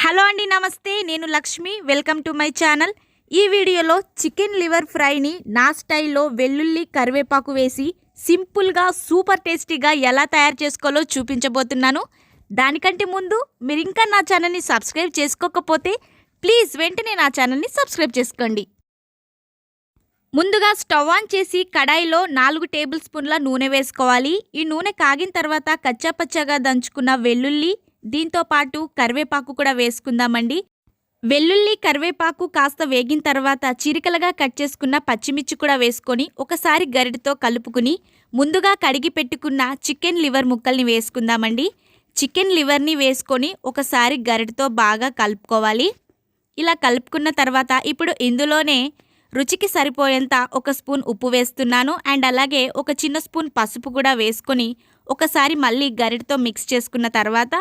Hello అండి నమస్తే. నేను Lakshmi. Welcome to my channel. ఈ వీడియోలో చికెన్ లివర్ ఫ్రైని నా స్టైల్లో వెల్లుల్లి కరివేపాకు వేసి సింపుల్గా సూపర్ టేస్టీగా ఎలా తయారు చేసుకోవాలో చూపించబోతున్నాను. దానికంటే ముందు మీరు ఇంకా నా ఛానల్ని సబ్స్క్రైబ్ చేసుకోకపోతే ప్లీజ్ వెంటనే నా ఛానల్ని సబ్స్క్రైబ్ చేసుకోండి. ముందుగా స్టవ్ ఆన్ చేసి కడాయిలో నాలుగు టేబుల్ స్పూన్ల నూనె వేసుకోవాలి. ఈ నూనె కాగిన తర్వాత కచ్చాపచ్చాగా దంచుకున్న వెల్లుల్లి దీంతో పాటు కరివేపాకు కూడా వేసుకుందామండి. వెల్లుల్లి కరివేపాకు కాస్త వేగిన తర్వాత చిరికలుగా కట్ చేసుకున్న పచ్చిమిర్చి కూడా వేసుకొని ఒకసారి గరిటతో కలుపుకుని ముందుగా కడిగి పెట్టుకున్న చికెన్ లివర్ ముక్కల్ని వేసుకుందామండి. చికెన్ లివర్ని వేసుకొని ఒకసారి గరిటతో బాగా కలుపుకోవాలి. ఇలా కలుపుకున్న తర్వాత ఇప్పుడు ఇందులోనే రుచికి సరిపోయేంత ఒక స్పూన్ ఉప్పు వేస్తున్నాను. అండ్ అలాగే ఒక చిన్న స్పూన్ పసుపు కూడా వేసుకొని ఒకసారి మళ్ళీ గరిటతో మిక్స్ చేసుకున్న తర్వాత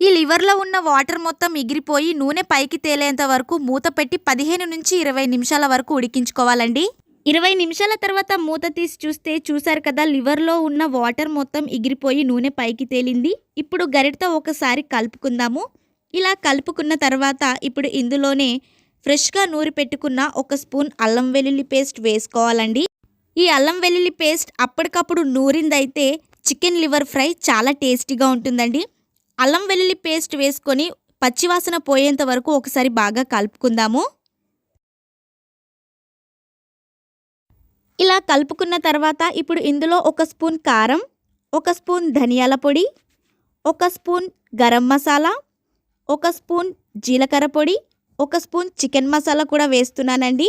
ఈ లివర్లో ఉన్న వాటర్ మొత్తం ఎగిరిపోయి నూనె పైకి తేలేంత వరకు మూత పెట్టి పదిహేను నుంచి ఇరవై నిమిషాల వరకు ఉడికించుకోవాలండి. ఇరవై నిమిషాల తర్వాత మూత తీసి చూస్తే చూసారు కదా లివర్లో ఉన్న వాటర్ మొత్తం ఎగిరిపోయి నూనె పైకి తేలింది. ఇప్పుడు గరిటతో ఒకసారి కలుపుకుందాము. ఇలా కలుపుకున్న తర్వాత ఇప్పుడు ఇందులోనే ఫ్రెష్గా నూరి పెట్టుకున్న ఒక స్పూన్ అల్లం వెల్లుల్లి పేస్ట్ వేసుకోవాలండి. ఈ అల్లం వెల్లుల్లి పేస్ట్ అప్పటికప్పుడు నూరిందైతే చికెన్ లివర్ ఫ్రై చాలా టేస్టీగా ఉంటుందండి. అల్లం వెల్లుల్లి పేస్ట్ వేసుకొని పచ్చివాసన పోయేంత వరకు ఒకసారి బాగా కలుపుకుందాము. ఇలా కలుపుకున్న తర్వాత ఇప్పుడు ఇందులో ఒక స్పూన్ కారం ఒక స్పూన్ ధనియాల పొడి ఒక స్పూన్ గరం మసాలా ఒక స్పూన్ జీలకర్ర పొడి ఒక స్పూన్ చికెన్ మసాలా కూడా వేస్తున్నానండి.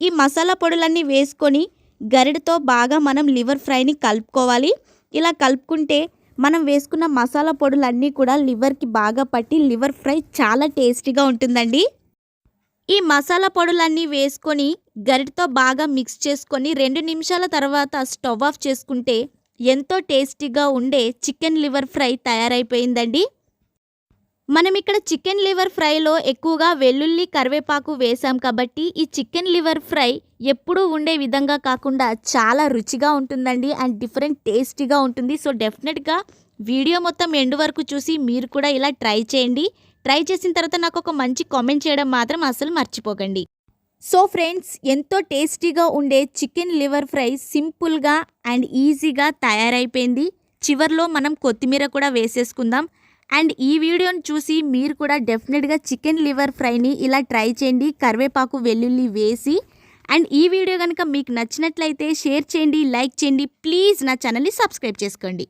ఈ మసాలా పొడులన్నీ వేసుకొని గరిడతో బాగా మనం లివర్ ఫ్రైని కలుపుకోవాలి. ఇలా కలుపుకుంటే మనం వేసుకున్న మసాలా పొడులన్నీ కూడా లివర్కి బాగా పట్టి లివర్ ఫ్రై చాలా టేస్టీగా ఉంటుందండి. ఈ మసాలా పొడులన్నీ వేసుకొని గరిటతో బాగా మిక్స్ చేసుకొని రెండు నిమిషాల తర్వాత స్టవ్ ఆఫ్ చేసుకుంటే ఎంతో టేస్టీగా ఉండే చికెన్ లివర్ ఫ్రై తయారైపోయిందండి. మనం ఇక్కడ చికెన్ లివర్ ఫ్రైలో ఎక్కువగా వెల్లుల్లి కరివేపాకు వేసాం కాబట్టి ఈ చికెన్ లివర్ ఫ్రై ఎప్పుడూ ఉండే విధంగా కాకుండా చాలా రుచిగా ఉంటుందండి అండ్ డిఫరెంట్ టేస్టీగా ఉంటుంది. సో డెఫినెట్గా వీడియో మొత్తం ఎండు వరకు చూసి మీరు కూడా ఇలా ట్రై చేయండి. ట్రై చేసిన తర్వాత నాకు ఒక మంచి కామెంట్ చేయడం మాత్రం అసలు మర్చిపోకండి. సో ఫ్రెండ్స్ ఎంతో టేస్టీగా ఉండే చికెన్ లివర్ ఫ్రై సింపుల్గా అండ్ ఈజీగా తయారైపోయింది. చివర్లో మనం కొత్తిమీర కూడా వేసేసుకుందాం. అండ్ ఈ వీడియోని చూసి మీరు కూడా డెఫినెట్గా చికెన్ లివర్ ఫ్రైని ఇలా ట్రై చేయండి కరివేపాకు వెల్లుల్లి వేసి. అండ్ ఈ వీడియో కనుక మీకు నచ్చినట్లయితే షేర్ చేయండి లైక్ చేయండి. ప్లీజ్ నా ఛానల్ని సబ్స్క్రైబ్ చేసుకోండి.